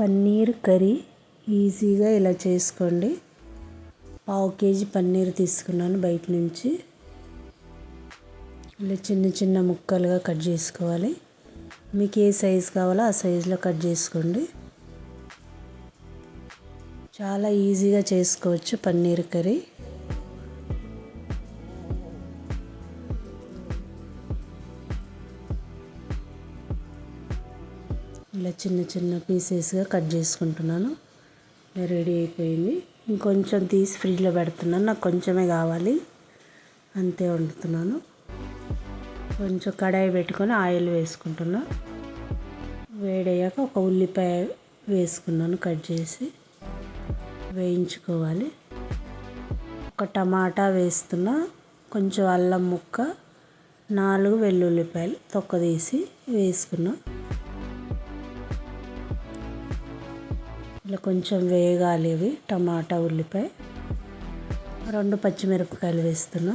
Paneer curry ఈజీగా ఇలా చేసుకోండి. పావు కేజీ పన్నీర్ తీసుకున్నాను బయట నుంచి. ఇలా చిన్న చిన్న ముక్కలుగా కట్ చేసుకోవాలి. మీకు ఏ సైజు కావాలో ఆ సైజులో కట్ చేసుకోండి. చాలా ఈజీగా చేసుకోవచ్చు పన్నీర్ కర్రీ. ఇలా చిన్న చిన్న పీసెస్గా కట్ చేసుకుంటున్నాను. రెడీ అయిపోయింది. ఇంకొంచెం తీసి ఫ్రిడ్జ్లో పెడుతున్నాను. నాకు కొంచెమే కావాలి. అంతే వండుతున్నాను. కొంచెం కడాయి పెట్టుకొని ఆయిల్ వేసుకుంటున్నా. వేడయ్యాక ఒక ఉల్లిపాయ వేసుకున్నాను కట్ చేసి. వేయించుకోవాలి. ఒక టమాటా వేస్తున్నా. కొంచెం అల్లం ముక్క నాలుగు వెల్లుల్లిపాయలు తొక్క తీసి వేసుకున్నా. ఇలా కొంచెం వేగాలి ఇవి. టమాటా ఉల్లిపాయ. రెండు పచ్చిమిరపకాయలు వేస్తున్నా.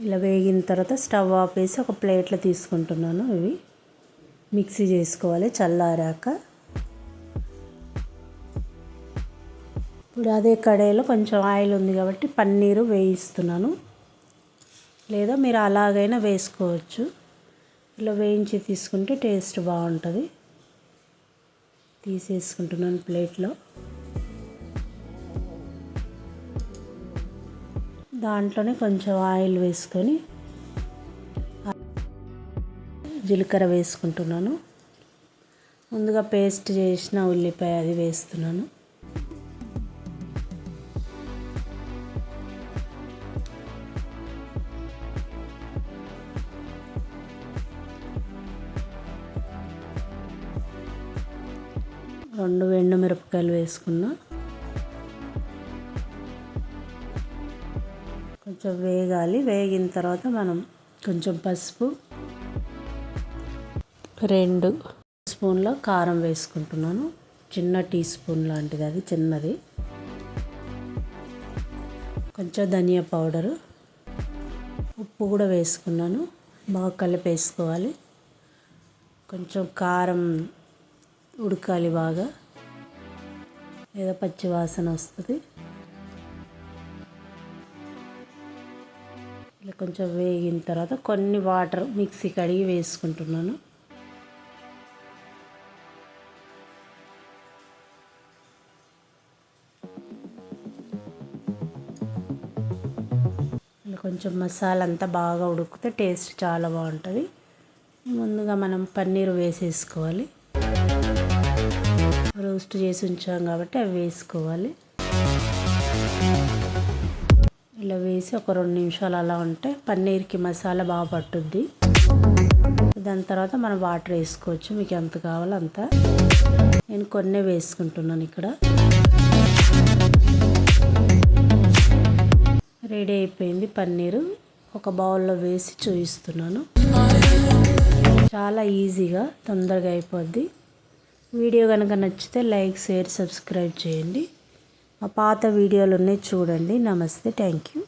ఇలా వేగిన తర్వాత స్టవ్ ఆపేసి ఒక ప్లేట్లో తీసుకుంటున్నాను ఇవి. మిక్సీ చేసుకోవాలి చల్లారాక. ఇప్పుడు అదే కడాయిలో కొంచెం ఆయిల్ ఉంది కాబట్టి పన్నీరు వేయిస్తున్నాను. లేదా మీరు అలాగైనా వేసుకోవచ్చు. ఇలా వేయించి తీసుకుంటే టేస్ట్ బాగుంటుంది. తీసేసుకుంటున్నాను ప్లేట్లో దాంట్లోనే కొంచెం ఆయిల్ వేసుకొని జీలకర్ర వేసుకుంటున్నాను. ముందుగా పేస్ట్ చేసిన ఉల్లిపాయ అది వేస్తున్నాను. రెండు ఎండు మిరపకాయలు వేసుకున్నా. కొంచెం వేగాలి. వేగిన తర్వాత మనం కొంచెం పసుపు రెండు స్పూన్ల కారం వేసుకుంటున్నాను. చిన్న టీ స్పూన్ లాంటిది అది చిన్నది. కొంచెం ధనియా పౌడరు. ఉప్పు కూడా వేసుకున్నాను. బాగా కలిపేసుకోవాలి. కొంచెం కారం ఉడకాలి బాగా. లేదా పచ్చి వాసన వస్తుంది. ఇలా కొంచెం వేగిన తర్వాత కొన్ని వాటర్ మిక్సీ కడిగి వేసుకుంటున్నాను. ఇలా కొంచెం మసాలా అంతా బాగా ఉడికితే టేస్ట్ చాలా బాగుంటుంది. ముందుగా మనం పన్నీర్ వేసేసుకోవాలి. రోస్ట్ చేసి ఉంచాం కాబట్టి అవి వేసుకోవాలి. ఇలా వేసి ఒక రెండు నిమిషాలు అలా ఉంటే పన్నీర్కి మసాలా బాగా పట్టుద్ది. దాని తర్వాత మనం వాటర్ వేసుకోవచ్చు. మీకు ఎంత కావాలో అంత. నేను కొన్ని వేసుకుంటున్నాను ఇక్కడ. రెడీ అయిపోయింది పన్నీరు. ఒక బౌల్లో వేసి చూపిస్తున్నాను. చాలా ఈజీగా తొందరగా అయిపోద్ది. వీడియో కనుక నచ్చితే లైక్ షేర్ సబ్స్క్రైబ్ చేయండి. మా పాత వీడియోలు ఉన్నాయి చూడండి. నమస్తే. Thank you.